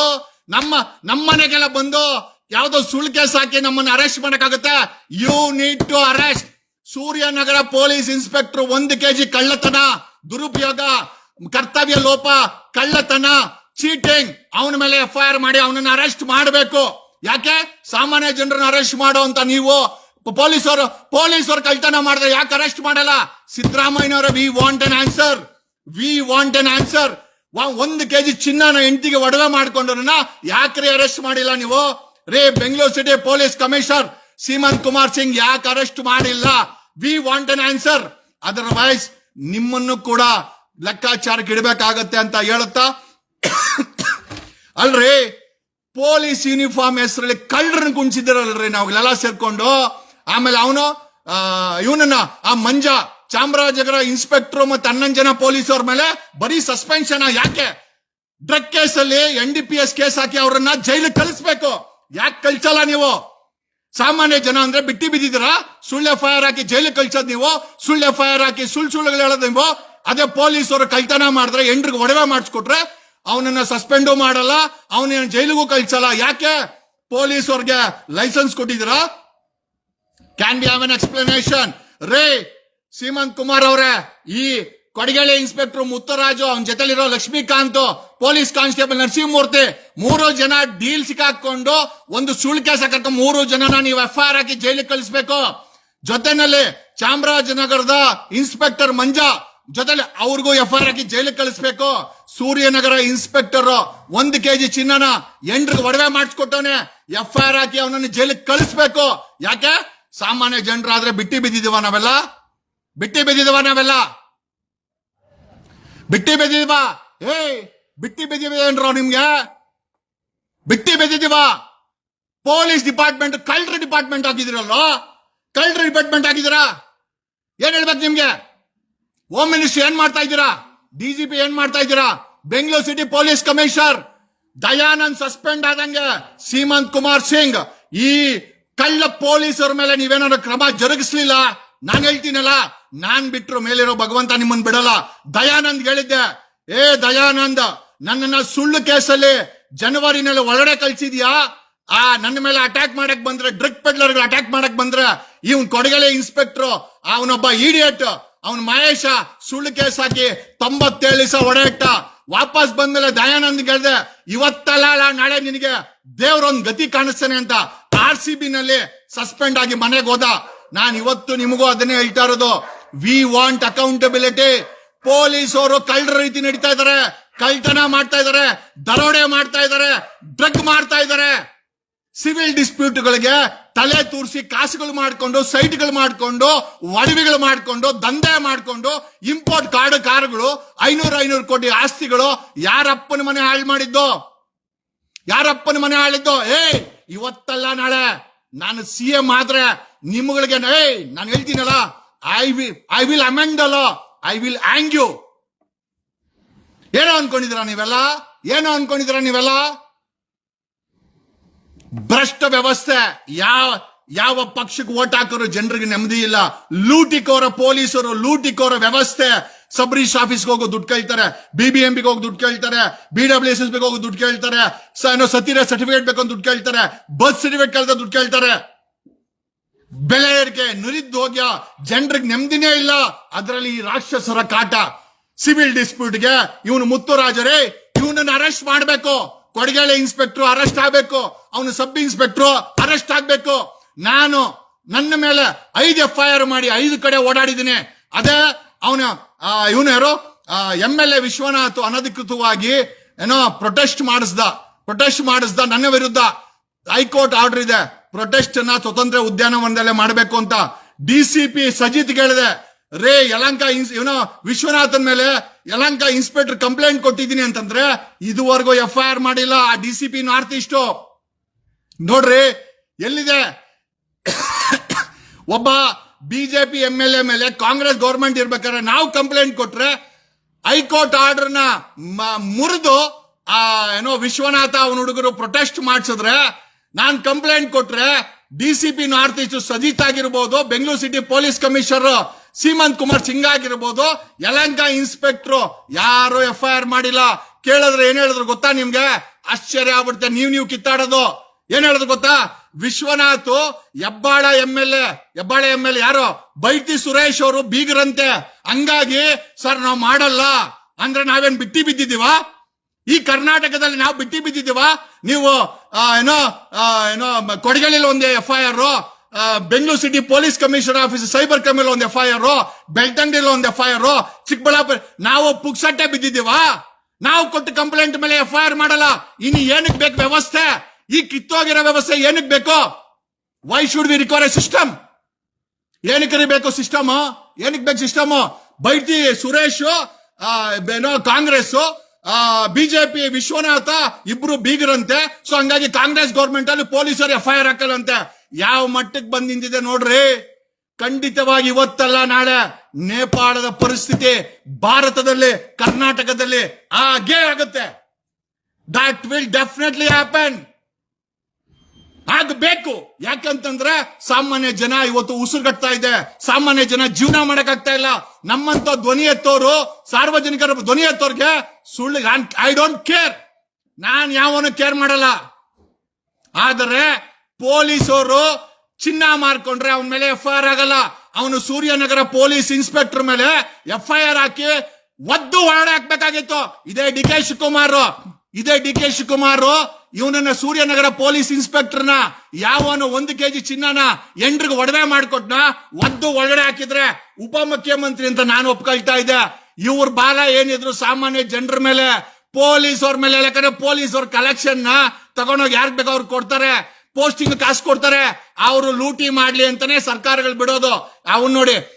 ನಮ್ಮ ನಮ್ಮ ಮನೆಗೆಲ್ಲ ಬಂದು ಯಾವ್ದೋ ಸುಳ್ಳು ಕೇಸ್ ಹಾಕಿ ನಮ್ಮನ್ನ arrest ಮಾಡಕ್ಕಾಗತ್ತೆ? You need to arrest Suryanagar police inspector ಒಂದು ಕೆಜಿ ಕಳ್ಳತನ, ದುರುಪಯೋಗ, ಕರ್ತವ್ಯ ಲೋಪ, ಕಳ್ಳತನ ಚೀಟಿಂಗ್ ಅವನ ಮೇಲೆ ಎಫ್ ಐ ಆರ್ ಮಾಡಿ ಅವನನ್ನ ಅರೆಸ್ಟ್ ಮಾಡಬೇಕು. ಯಾಕೆ? ಸಾಮಾನ್ಯ ಜನರನ್ನ ಅರೆಸ್ಟ್ ಮಾಡೋ ಅಂತ ನೀವು ಪೊಲೀಸರು ಪೊಲೀಸರು ಕಳ್ತನ ಮಾಡಿದ್ರೆ ಯಾಕೆ ಅರೆಸ್ಟ್ ಮಾಡಲ್ಲ? ಸಿದ್ದರಾಮಯ್ಯನವರ we want an answer we want an answer ಒಂದು ಕೆ ಜಿ ಚಿನ್ನನ ಹೆಂಡತಿಗೆ ಒಡವೆ ಮಾಡ್ಕೊಂಡ್ರನ್ನ ಯಾಕ್ರಿ ಅರೆಸ್ಟ್ ಮಾಡಿಲ್ಲ ನೀವು? ರೇ, Bengaluru city police commissioner Seemant Kumar Singh ಯಾಕೆ ಅರೆಸ್ಟ್ ಮಾಡಿಲ್ಲ? We want an answer otherwise ನಿಮ್ಮನ್ನು ಕೂಡ ಲೆಕ್ಕಾಚಾರಕ್ಕೆ ಇಡಬೇಕಾಗತ್ತೆ ಅಂತ ಹೇಳುತ್ತಾ? ಅಲ್ರಿ ಪೊಲೀಸ್ ಯೂನಿಫಾರ್ಮ್ ಹೆಸರಲ್ಲಿ ಕಳ್ಳರನ್ನ ನಾವು ಎಲ್ಲ ಸೇರ್ಕೊಂಡು. ಆಮೇಲೆ ಅವನು ಇವನನ್ನ, ಆ ಮಂಜ ಚಾಮರಾಜನಗರ ಇನ್ಸ್ಪೆಕ್ಟರ್ ಮತ್ತೆ ಹನ್ನೊಂದು ಜನ ಅವ್ರ ಮೇಲೆ ಬರೀ ಸಸ್ಪೆನ್ಷನ್ ಯಾಕೆ? ಡ್ರಗ್ ಕೇಸಲ್ಲಿ N D P S case ಹಾಕಿ ಅವರನ್ನ ಜೈಲಿಗೆ ಕಳಿಸ್ಬೇಕು. ಯಾಕೆ ಕಳ್ಸಲ್ಲ ನೀವು? ಸಾಮಾನ್ಯ ಜನ ಅಂದ್ರೆ ಬಿಟ್ಟಿ ಬಿದ್ದಿದ್ದೀರಾ? ಸುಳ್ಳು ಎಫ್ ಐ ಹಾಕಿ ಜೈಲಿಗೆ ಕಳ್ಸೋದ್ ನೀವು? ಸುಳ್ಳು ಎಫ್ ಹಾಕಿ ಸುಳ್ಳು ಸುಳ್ಳುಗಳು ಹೇಳೋದು ನೀವು? ಅದೇ ಪೊಲೀಸರು ಕಳ್ತನ ಮಾಡಿದ್ರೆ ಎಂಡ್ರಿಗೆ ಒಡವೆ ಮಾಡಿಸ್ಕೊಟ್ರೆ ಅವನನ್ನ ಸಸ್ಪೆಂಡು ಮಾಡಲ್ಲ ಅವನ ಜೈಲಿಗೂ ಕಳ್ಸಲ್ಲ. ಯಾಕೆ? ಪೊಲೀಸ್ ಅವ್ರಿಗೆ ಲೈಸೆನ್ಸ್ ಕೊಟ್ಟಿದ್ದೀರಾ? Can we have an explanation ರೇ ಸೀಮಂತ್ ಕುಮಾರ್ ಅವರೇ, ಈ ಕೊಡಗೇಳಿ ಇನ್ಸ್ಪೆಕ್ಟರ್ ಮುತ್ತರಾಜು, ಅವನ ಜೊತೆಲಿರೋ ಲಕ್ಷ್ಮೀಕಾಂತ್, ಪೊಲೀಸ್ ಕಾನ್ಸ್ಟೇಬಲ್ ನರಸಿಂಹಮೂರ್ತಿ, ಮೂರು ಜನ ಡೀಲ್ ಸಿಕ್ಕಾಕೊಂಡು ಒಂದು ಸುಳ್ಳು ಕೇಸ ಹಾಕಕ್ಕೆ ಮೂರು ಜನನ ನೀವು ಎಫ್ ಐ ಆರ್ ಹಾಕಿ ಜೈಲಿಗೆ ಕಳಿಸ್ಬೇಕು. ಜೊತೆನಲ್ಲಿ ಚಾಮರಾಜನಗರದ ಇನ್ಸ್ಪೆಕ್ಟರ್ ಮಂಜಾ, ಜೊತೆಲಿ ಅವ್ರಿಗೂ ಎಫ್ ಐ ಆರ್ ಹಾಕಿ ಜೈಲಿಗೆ ಕಳಿಸ್ಬೇಕು. ಸೂರ್ಯನಗರ ಇನ್ಸ್ಪೆಕ್ಟರ್ ಒಂದು ಕೆಜಿ ಚಿನ್ನನ ಎಂಡ್ರಿಗೆ ಒಡವೆ ಮಾಡಿಸ್ಕೊಟ್ಟವನೆ ಎಫ್ ಐ ಆರ್ ಹಾಕಿ ಅವನನ್ನು ಜೈಲಿಗೆ ಕಳಿಸ್ಬೇಕು. ಯಾಕೆ? ಸಾಮಾನ್ಯ ಜನರಾದ್ರೆ ಬಿಟ್ಟಿ ಬಿದ್ದಿದೀವ ನಾವೆಲ್ಲ. ಬಿಟ್ಟಿ ಬಿದ್ದಿದವ ನಾವೆಲ್ಲ. ಬಿಟ್ಟಿ ಬಿದ್ದಿದೀವ. ಏ ಬಿಟ್ಟಿ ಬಿದ್ದಿವೇನ್ರೋ ನಿಮ್ಗೆ? ಬಿಟ್ಟಿ ಬಿದ್ದಿದೀವ. ಪೊಲೀಸ್ ಡಿಪಾರ್ಟ್ಮೆಂಟ್, ಕಳ್ಳರ ಡಿಪಾರ್ಟ್ಮೆಂಟ್ ಆಗಿದಿರಲ್ಲ ಕಳ್ಳರ ಡಿಪಾರ್ಟ್ಮೆಂಟ್ ಆಗಿದ್ದೀರಾ ಏನ್ ಹೇಳ್ಬೇಕು ನಿಮ್ಗೆ? ಹೋಮ್ ಮಿನಿಸ್ಟರ್ ಏನ್ ಮಾಡ್ತಾ ಇದ್ದೀರಾ? ಡಿಜಿಪಿ ಏನ್ ಮಾಡ್ತಾ ಇದ್ದೀರಾ? Bengaluru city police commissioner Dayanand suspend ಆದಂಗೆ ಸೀಮಂತ್ ಕುಮಾರ್ ಸಿಂಗ್ ಈ ಕಳ್ಳ ಪೊಲೀಸರ ಮೇಲೆ ನೀವೇನಾದ್ರು ಕ್ರಮ ಜರುಗಿಸ್ಲಿಲ್ಲ? ನಾನು ಹೇಳ್ತೀನಲ್ಲ ನಾನ್ ಬಿಟ್ರು ಮೇಲಿರೋ ಭಗವಂತ ನಿಮ್ಮನ್ ಬಿಡಲ್ಲ. ದಯಾನಂದ್ ಹೇಳಿದ್ದೆ. ಏ ದಯಾನಂದ, ನನ್ನನ್ನ ಸುಳ್ಳು ಕೇಸಲ್ಲಿ ಜನವರಿನಲ್ಲಿ ಒಳಗಡೆ ಕಳ್ಸಿದ್ಯಾ? ಆ, ನನ್ನ ಮೇಲೆ ಅಟ್ಯಾಕ್ ಮಾಡಕ್ ಬಂದ್ರೆ, ಡ್ರಗ್ ಪೆಡ್ಲರ್ ಅಟ್ಯಾಕ್ ಮಾಡಕ್ ಬಂದ್ರೆ, ಇವನ್ ಕೊಡಗಲೆ ಇನ್ಸ್ಪೆಕ್ಟರ್ ಅವನೊಬ್ಬ ಈಡಿಯಟ್ ಅವನ್ ಮಹೇಶ ಸುಳ್ಳು ಕೇಸ್ ಹಾಕಿ ತೊಂಬತ್ತೇಳು ದಿವಸ ಒಡೆ ಇಟ್ಟ. ವಾಪಸ್ ಬಂದ್ಮೇಲೆ ದಯಾನಂದ್ ಹೇಳ್ದೆ, ಇವತ್ತಲ್ಲ ನಾಳೆ ನಿನಗೆ ದೇವ್ರೊಂದ್ ಗತಿ ಕಾಣಿಸ್ತಾನೆ ಅಂತ. ಆರ್ ಸಿ ಬಿ ನಲ್ಲಿ ಸಸ್ಪೆಂಡ್ ಆಗಿ ಮನೆಗೆ ಹೋದ. ನಾನ್ ಇವತ್ತು ನಿಮಗೂ ಅದನ್ನೇ ಹೇಳ್ತಾ ಇರೋದು. ವಿ ವಾಂಟ್ ಅಕೌಂಟಬಿಲಿಟಿ ಪೊಲೀಸ್ ಅವರು ಕಳ್ಳರ ರೀತಿ ನಡೀತಾ ಇದಾರೆ ಕಳ್ತನ ಮಾಡ್ತಾ ಇದಾರೆ, ದರೋಡೆ ಮಾಡ್ತಾ ಇದಾರೆ, ಡ್ರಗ್ ಮಾಡ್ತಾ ಇದಾರೆ. ಸಿವಿಲ್ ಡಿಸ್ಪ್ಯೂಟ್ಗಳಿಗೆ ತಲೆ ತೂರಿಸಿ ಕಾಸುಗಳು ಮಾಡಿಕೊಂಡು, ಸೈಟ್ಗಳು ಮಾಡಿಕೊಂಡು, ಒಡವೆಗಳು ಮಾಡಿಕೊಂಡು, ದಂಧೆ ಮಾಡಿಕೊಂಡು ಇಂಪೋರ್ಟ್ ಕಾರ್ಡ್ ಕಾರುಗಳು, ಐನೂರು ಐನೂರು ಕೋಟಿ ಆಸ್ತಿಗಳು ಯಾರಪ್ಪನ ಮನೆ ಹಾಳು ಮಾಡಿದ್ದು? ಯಾರಪ್ಪನ ಮನೆ ಹಾಳಿದ್ದು? ಏ ಇವತ್ತಲ್ಲ ನಾಳೆ. ನಾನು ಸಿ ಎಂ ಆದ್ರೆ ನಿಮ್ಗಳಿಗೆ ಏಯ್, ನಾನು ಹೇಳ್ತೀನಲ್ಲ. I will I will amend law I will hang you ಏನೋ ಅನ್ಕೊಂಡಿದ್ರ ನೀವೆಲ್ಲ? ಏನೋ ಅನ್ಕೊಂಡಿದ್ರ ನೀವೆಲ್ಲ? ಭ್ರಷ್ಟ ವ್ಯವಸ್ಥೆ. ಯಾವ ಯಾವ ಪಕ್ಷಕ್ಕೆ ಓಟ್ ಹಾಕೋರು ಜನರಿಗೆ ನೆಮ್ಮದಿ ಇಲ್ಲ. ಲೂಟಿಕೋರ ಪೊಲೀಸರು, ಲೂಟಿಕೋರ ವ್ಯವಸ್ಥೆ. ಸಬ್ರೀಶ್ ಆಫೀಸ್ಗೆ ಹೋಗೋ ದುಡ್ಡು ಕೇಳ್ತಾರೆ. ಬಿಬಿಎಂಪಿಗೆ ಹೋಗಿ ದುಡ್ಡು ಕೇಳ್ತಾರೆ. ಬಿ ಡಬ್ಲ್ಯೂ ಎಸ್ ಎಸ್ ಬಿಗೆ ಹೋಗಿ ದುಡ್ಡು ಕೇಳ್ತಾರೆ. ಏನೋ ಸತಿರ ಸರ್ಟಿಫಿಕೇಟ್ ಬೇಕು ದುಡ್ಡು ಕೇಳ್ತಾರೆ. ಬಸ್ ಸರ್ಟಿಫಿಕೇಟ್ ಕೇಳ್ತಾ ದುಡ್ಡು ಕೇಳ್ತಾರೆ. ಬೆಲೆ ಏರಿಕೆ ಹೋಗ್ಯ, ಜನರಿಗೆ ನೆಮ್ಮದಿನೇ ಇಲ್ಲ. ಅದರಲ್ಲಿ ಈ ರಾಕ್ಷಸರ ಕಾಟ ಸಿವಿಲ್ ಡಿಸ್ಪ್ಯೂಟ್ಗೆ ಇವನು ಮುತ್ತುರಾಜರೇ, ಇವನನ್ನು ಅರೆಸ್ಟ್ ಮಾಡಬೇಕು. ಕೊಡಗೇಳೆ ಇನ್ಸ್ಪೆಕ್ಟರ್ ಅರೆಸ್ಟ್ ಆಗಬೇಕು. ಅವನು ಸಬ್ ಇನ್ಸ್ಪೆಕ್ಟರ್ ಅರೆಸ್ಟ್ ಆಗಬೇಕು. ನಾನು ನನ್ನ ಮೇಲೆ ಐದು ಎಫ್ ಐ ಆರ್ ಮಾಡಿ ಐದು ಕಡೆ ಓಡಾಡಿದ್ದೀನಿ. ಅದೇ ಅವನ ಇವನು ಯಾರು? ಎಂ ಎಲ್ ಎ ವಿಶ್ವನಾಥ್ ಅನಧಿಕೃತವಾಗಿ ಏನೋ ಪ್ರೊಟೆಸ್ಟ್ ಮಾಡಿಸ್ದ. ಪ್ರೊಟೆಸ್ಟ್ ಮಾಡಿಸ್ದ ನನ್ನ ವಿರುದ್ಧ. ಹೈಕೋರ್ಟ್ ಆರ್ಡರ್ ಇದೆ. ಪ್ರೊಟೆಸ್ಟ್ನ ಸ್ವತಂತ್ರ ಉದ್ಯಾನವನದಲ್ಲೇ ಮಾಡಬೇಕು ಅಂತ ಡಿ ಸಿ ಪಿ ಸಜಿತ್ ಕೇಳಿದೆ. ರೇ, ಯಲಂಕ ಏನೋ ವಿಶ್ವನಾಥನ್ ಮೇಲೆ ಯಲಂಕ ಇನ್ಸ್ಪೆಕ್ಟರ್ ಕಂಪ್ಲೇಂಟ್ ಕೊಟ್ಟಿದ್ದೀನಿ ಅಂತಂದ್ರೆ ಇದುವರೆಗೂ ಎಫ್ ಐ ಆರ್ ಮಾಡಿಲ್ಲ, ಆ D C P north east. ನೋಡ್ರಿ, ಎಲ್ಲಿದೆ? ಒಬ್ಬ ಬಿಜೆಪಿ ಎಂ ಎಲ್ ಎ ಮೇಲೆ ಕಾಂಗ್ರೆಸ್ ಗೌರ್ಮೆಂಟ್ ಇರ್ಬೇಕಾದ್ರೆ ನಾವು ಕಂಪ್ಲೇಂಟ್ ಕೊಟ್ರೆ ಹೈಕೋರ್ಟ್ ಆರ್ಡರ್ನ ಮುರಿದು ಆ, ಏನೋ ವಿಶ್ವನಾಥ ಅವನ ಹುಡುಗರು ಪ್ರೊಟೆಸ್ಟ್ ಮಾಡಿಸಿದ್ರೆ ನಾನ್ ಕಂಪ್ಲೇಂಟ್ ಕೊಟ್ರೆ D C P north east Sajith ಆಗಿರ್ಬೋದು, Bengaluru city police commissioner Seemanth Kumar Singh ಆಗಿರ್ಬೋದು, ಯಲಂಕ ಇನ್ಸ್ಪೆಕ್ಟರ್ ಯಾರು ಎಫ್ ಐ ಆರ್ ಮಾಡಿಲ್ಲ. ಕೇಳಿದ್ರೆ ಏನ್ ಹೇಳಿದ್ರು ಗೊತ್ತಾ ನಿಮ್ಗೆ? ಆಶ್ಚರ್ಯ ಆಗ್ಬಿಡುತ್ತೆ. ನೀವ್ ನೀವು ಕಿತ್ತಾಡೋದು. ಏನ್ ಹೇಳಿದ್ರು ಗೊತ್ತಾ? Vishwanath Hebbal M L A Hebbal M L ಯಾರು? ಬೈತಿ ಸುರೇಶ್ ಅವರು ಬೀಗರಂತೆ. ಹಂಗಾಗಿ ಸರ್, ನಾವು ಮಾಡಲ್ಲ. ಅಂದ್ರೆ ನಾವೇನ್ ಬಿಟ್ಟಿ ಬಿದ್ದಿದೀವಾ ಈ ಕರ್ನಾಟಕದಲ್ಲಿ ನಾವು ಬಿಟ್ಟಿ ಬಿದ್ದಿದ್ದೀವ? ನೀವು ಏನೋ ಏನೋ ಕೊಡಗಲ್ಲಿ ಒಂದು F I R Bengaluru city police commissioner office, cyber ಕ್ರೈಮಲ್ಲಿ ಒಂದು ಎಫ್ ಐ ಆರ್ ಬೆಳ್ತಂಗಡಿಯಲ್ಲಿ ಒಂದು ಎಫ್ ಐ ಆರ್ ಚಿಕ್ಕಬಳ್ಳಾಪುರ ನಾವು ಪುಕ್ಸಟ್ಟೆ ಬಿದ್ದಿದ್ದೀವಾ? ನಾವು ಕೊಟ್ಟು ಕಂಪ್ಲೇಂಟ್ ಮೇಲೆ ಎಫ್ ಐ ಆರ್ ಮಾಡಲ್ಲ. ಇನ್ನು ಏನಕ್ಕೆ ಬೇಕು ವ್ಯವಸ್ಥೆ? ಈ ಕಿತ್ತೋಗಿರೋ ವ್ಯವಸ್ಥೆ ಏನಕ್ಕೆ ಬೇಕು? Why should we recover a system ಏನಕ್ಕೆ ಬೇಕು ಸಿಸ್ಟಮ್ ಏನಕ್ಕೆ ಬೇಕು ಸಿಸ್ಟಮ್ ಬೈಟಿ ಸುರೇಶ್ ಏನೋ ಕಾಂಗ್ರೆಸ್ ಬಿಜೆಪಿ, ವಿಶ್ವನಾಥ ಇಬ್ರು ಬೀಗರಂತೆ. ಸೊ ಹಂಗಾಗಿ ಕಾಂಗ್ರೆಸ್ ಗೌರ್ಮೆಂಟ್ ಅಲ್ಲಿ ಪೊಲೀಸರು ಎಫ್ ಐ ಆರ್ ಹಾಕಲ್ಲಂತೆ. ಯಾವ ಮಟ್ಟಕ್ಕೆ ಬಂದ್ ನಿಂತಿದೆ ನೋಡ್ರಿ. ಖಂಡಿತವಾಗಿ ಇವತ್ತಲ್ಲ ನಾಳೆ ನೇಪಾಳದ ಪರಿಸ್ಥಿತಿ ಭಾರತದಲ್ಲಿ, ಕರ್ನಾಟಕದಲ್ಲಿ ಹಾಗೇ ಆಗುತ್ತೆ. ದಟ್ ವಿಲ್ ಡೆಫಿನೆಟ್ಲಿ ಹ್ಯಾಪನ್ ಆಗ್ಬೇಕು. ಯಾಕಂತಂದ್ರೆ ಸಾಮಾನ್ಯ ಜನ ಇವತ್ತು ಉಸಿರುಗಟ್ತಾ ಇದೆ. ಸಾಮಾನ್ಯ ಜನ ಜೀವನ ಮಾಡಕ್ಕಾಗ್ತಾ ಇಲ್ಲ. ನಮ್ಮಂತ ಧ್ವನಿ ಎತ್ತೋರು, ಸಾರ್ವಜನಿಕರ ಧ್ವನಿ ಎತ್ತೋರ್ಗೆ ಸುಳ್ಳು ಐ ಡೋಂಟ್ ಕೇರ್ ನಾನ್ ಯಾವನು ಕೇರ್ ಮಾಡಲ್ಲ. ಆದರೆ ಪೊಲೀಸರು ಚಿನ್ನ ಮಾರ್ಕೊಂಡ್ರೆ ಅವನ ಮೇಲೆ ಎಫ್ ಐ ಆಗಲ್ಲ. ಅವನು ಸೂರ್ಯನಗರ ಪೊಲೀಸ್ ಇನ್ಸ್ಪೆಕ್ಟರ್ ಮೇಲೆ ಎಫ್ ಐ ಆರ್ ಹಾಕಿ ಒದ್ದು ಹೊರಡೆ ಹಾಕ್ಬೇಕಾಗಿತ್ತು. ಇದೇ ಡಿ ಕೆ ಶಿವಕುಮಾರ್. ಇದೇ ಡಿ ಕೆ ಶಿವಕುಮಾರ್ ಇವನನ್ನ ಸೂರ್ಯನಗರ ಪೊಲೀಸ್ ಇನ್ಸ್ಪೆಕ್ಟರ್ನ, ಯಾವನು ಒಂದು ಕೆಜಿ ಚಿನ್ನನ ಎಂಡ್ರಿಗೆ ಒಡವೆ ಮಾಡಿಕೊಟ್ನ, ಒದ್ದು ಒಳಗಡೆ ಹಾಕಿದ್ರೆ ಉಪಮುಖ್ಯಮಂತ್ರಿ ಅಂತ ನಾನು ಒಪ್ಕೊಳ್ತಾ ಇದ್ದೆ. ಇವ್ರ ಬಾಲ ಏನಿದ್ರು ಸಾಮಾನ್ಯ ಜನರ ಮೇಲೆ, ಪೊಲೀಸ್ ಅವ್ರ ಮೇಲೆ, ಯಾಕಂದ್ರೆ ಪೊಲೀಸ್ ಅವ್ರ ಕಲೆಕ್ಷನ್ನ ತಗೊಂಡೋಗಿ ಯಾರ್ ಬೇಕೋ ಅವ್ರು ಕೊಡ್ತಾರೆ. ಪೋಸ್ಟಿಂಗ್ ಕಾಸು ಕೊಡ್ತಾರೆ. ಅವರು ಲೂಟಿ ಮಾಡ್ಲಿ ಅಂತಾನೆ ಸರ್ಕಾರಗಳು ಬಿಡೋದು. ಅವನ್ ನೋಡಿ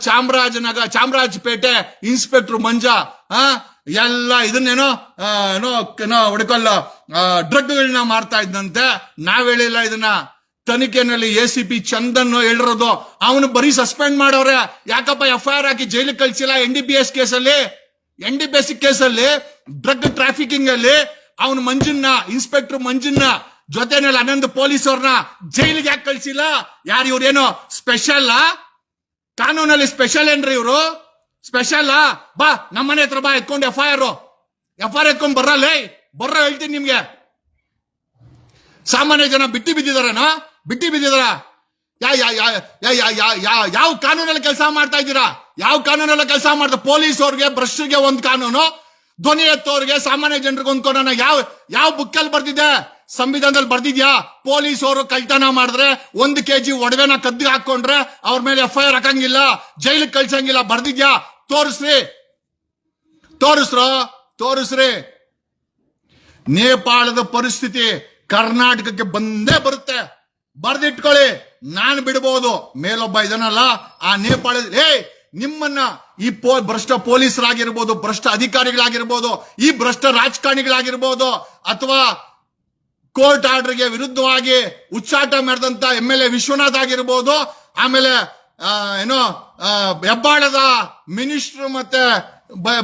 ಚಾಮರಾಜನಗರ ಚಾಮರಾಜಪೇಟೆ ಇನ್ಸ್ಪೆಕ್ಟರ್ ಮಂಜಾ ಆ ಎಲ್ಲ ಇದನ್ನೇನೋ ಏನೋ ಏನೋ ಹೊಡ್ಕೊಲ್ಲ. ಡ್ರಗ್ಗಳನ್ನ ಮಾರ್ತಾ ಇದ್ದಂತೆ. ನಾವ್ ಹೇಳಿಲ್ಲ ಇದನ್ನ. ತನಿಖೆನಲ್ಲಿ ಎ ಸಿ ಪಿ ಚಂದನ್ ಹೇಳಿರೋದು. ಅವನು ಬರೀ ಸಸ್ಪೆಂಡ್ ಮಾಡವ್ರೆ ಯಾಕಪ್ಪ ಎಫ್ ಐ ಆರ್ ಹಾಕಿ ಜೈಲಿಗೆ ಕಳ್ಸಿಲ್ಲ ಎನ್ ಡಿ ಪಿ ಎಸ್ ಕೇಸಲ್ಲಿ? ಎನ್ ಡಿ ಪಿ ಎಸ್ ಕೇಸಲ್ಲಿ, ಡ್ರಗ್ ಟ್ರಾಫಿಕಿಂಗ್ ಅಲ್ಲಿ ಅವನು ಮಂಜುನ್ನ ಇನ್ಸ್ಪೆಕ್ಟರ್ ಮಂಜುನ್ನ ಜೊತೆನಲ್ಲಿ ಹನ್ನೊಂದು ಪೊಲೀಸ್ ಅವ್ರನ್ನ ಜೈಲಿಗೆ ಯಾಕೆ ಕಳ್ಸಿಲ್ಲ? ಯಾರು ಇವ್ರೇನು ಸ್ಪೆಷಲ್ ಕಾನೂನಲ್ಲಿ ಸ್ಪೆಷಲ್ ಏನ್ರಿ ಇವರು? ಸ್ಪೆಷಲ್ ಬಾ ನಮ್ಮನೆ ಹತ್ರ ಬಾ, ಎತ್ಕೊಂಡು F I R F R ಎತ್ಕೊಂಡ್ ಬರಲ್ಲ ಬರ್ರ, ಹೇಳ್ತೀನಿ ನಿಮ್ಗೆ. ಸಾಮಾನ್ಯ ಜನ ಬಿಟ್ಟಿ ಬಿದ್ದಿದಾರನ? ಬಿಟ್ಟಿ ಬಿದ್ದಿದಾರ? ಯಾವ ಕಾನೂನಲ್ಲಿ ಕೆಲಸ ಮಾಡ್ತಾ ಇದ್ದೀರಾ? ಯಾವ ಕಾನೂನಲ್ಲಿ ಕೆಲಸ ಮಾಡ್ತಾ ಪೊಲೀಸ್ ಅವ್ರಿಗೆ ಭ್ರಷ್ಟರಿಗೆ ಒಂದ್ ಕಾನೂನು. ಧ್ವನಿ ಎತ್ತೋರಿಗೆ, ಸಾಮಾನ್ಯ ಜನರಿಗೆ ಒಂದು ಕಾನೂನು. ಯಾವ ಯಾವ ಬುಕ್ ಅಲ್ಲಿ ಬರ್ತಿದ್ದೆ ಸಂವಿಧಾನದಲ್ಲಿ ಬರ್ದಿದ್ಯಾ? ಪೊಲೀಸ್ ಅವರು ಕಳ್ತನ ಮಾಡಿದ್ರೆ, ಒಂದು ಕೆಜಿ ಒಡವೆನ ಕದ್ದಿಗೆ ಹಾಕೊಂಡ್ರೆ ಅವ್ರ ಮೇಲೆ ಎಫ್ ಐ ಆರ್ ಹಾಕಂಗಿಲ್ಲ, ಜೈಲಿಗೆ ಕಳ್ಸಂಗಿಲ್ಲ. ಬರ್ದಿದ್ಯಾ? ತೋರಿಸ್ರಿ. ತೋರಿಸ್ರ? ತೋರಿಸ್ರಿ. ನೇಪಾಳದ ಪರಿಸ್ಥಿತಿ ಕರ್ನಾಟಕಕ್ಕೆ ಬಂದೇ ಬರುತ್ತೆ. ಬರ್ದಿಟ್ಕೊಳ್ಳಿ. ನಾನು ಬಿಡಬಹುದು ಮೇಲೊಬ್ಬ ಇದನ್ನಲ್ಲ ಆ ನೇಪಾಳ ಏ ನಿಮ್ಮನ್ನ ಈ ಪೋ ಭ್ರಷ್ಟ ಪೊಲೀಸರಾಗಿರ್ಬೋದು, ಭ್ರಷ್ಟ ಅಧಿಕಾರಿಗಳಾಗಿರ್ಬೋದು, ಈ ಭ್ರಷ್ಟ ರಾಜಕಾರಣಿಗಳಾಗಿರ್ಬೋದು, ಅಥವಾ ಕೋರ್ಟ್ ಆರ್ಡರ್ಗೆ ವಿರುದ್ಧವಾಗಿ ಉಚ್ಚಾಟ ಮಾಡಿದಂತ ಎಂ ಎಲ್ ಎ ವಿಶ್ವನಾಥ್ ಆಗಿರ್ಬೋದು, ಆಮೇಲೆ ಏನು ಹೆಬ್ಬಾಳದ ಮಿನಿಸ್ಟರ್ ಮತ್ತೆ